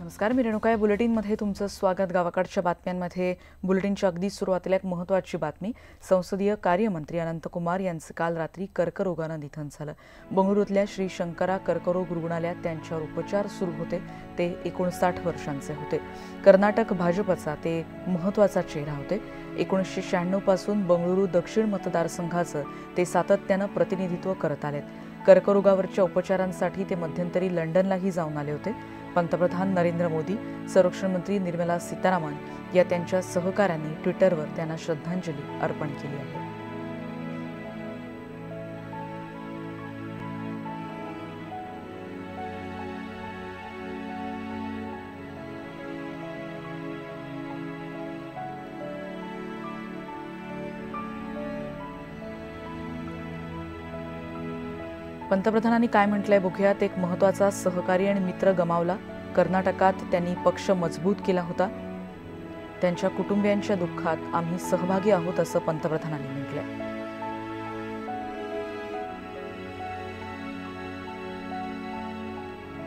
नमस्कार मी रेणुका या बुलेटिनमध्ये तुमचं स्वागत. गावाकडच्या बातम्यांमध्ये बुलेटिनच्या अगदी सुरुवातीला एक महत्त्वाची बातमी. संसदीय कार्यमंत्री अनंतकुमार यांचं काल रात्री कर्करोगानं निधन झालं. बंगळुरूतल्या श्री शंकरा कर्करोग रुग्णालयात त्यांच्यावर उपचार सुरू होते. ते एकोणसाठ वर्षांचे होते. कर्नाटक भाजपचा ते महत्त्वाचा चेहरा होते. एकोणीसशे शहाण्णवपासून बंगळुरू दक्षिण मतदारसंघाचं ते सातत्यानं प्रतिनिधित्व करत आलेत. कर्करोगावरच्या उपचारांसाठी ते मध्यंतरी लंडनलाही जाऊन आले होते. पंतप्रधान नरेंद्र मोदी संरक्षण मंत्री निर्मला सीतारामन या त्यांच्या सहकाऱ्यांनी ट्विटरवर त्यांना श्रद्धांजली अर्पण केली आहे. पंतप्रधानांनी काय म्हटलंय बघूयात. एक महत्त्वाचा सहकारी आणि मित्र गमावला. कर्नाटकात त्यांनी पक्ष मजबूत केला होता. त्यांच्या कुटुंबियांच्या दुःखात आम्ही सहभागी आहोत असं पंतप्रधानांनी म्हटलंय.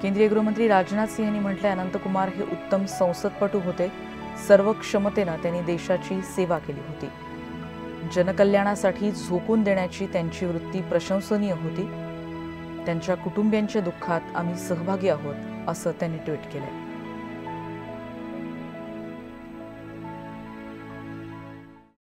केंद्रीय गृहमंत्री राजनाथ सिंह यांनी म्हटलंय अनंतकुमार हे उत्तम संसदपटू होते. सर्व क्षमतेनं त्यांनी देशाची सेवा केली होती. जनकल्याणासाठी झोकून देण्याची त्यांची वृत्ती प्रशंसनीय होती. त्यांच्या कुटुंबियांच्या दुःखात आम्ही सहभागी आहोत असं त्यांनी ट्विट केलंय.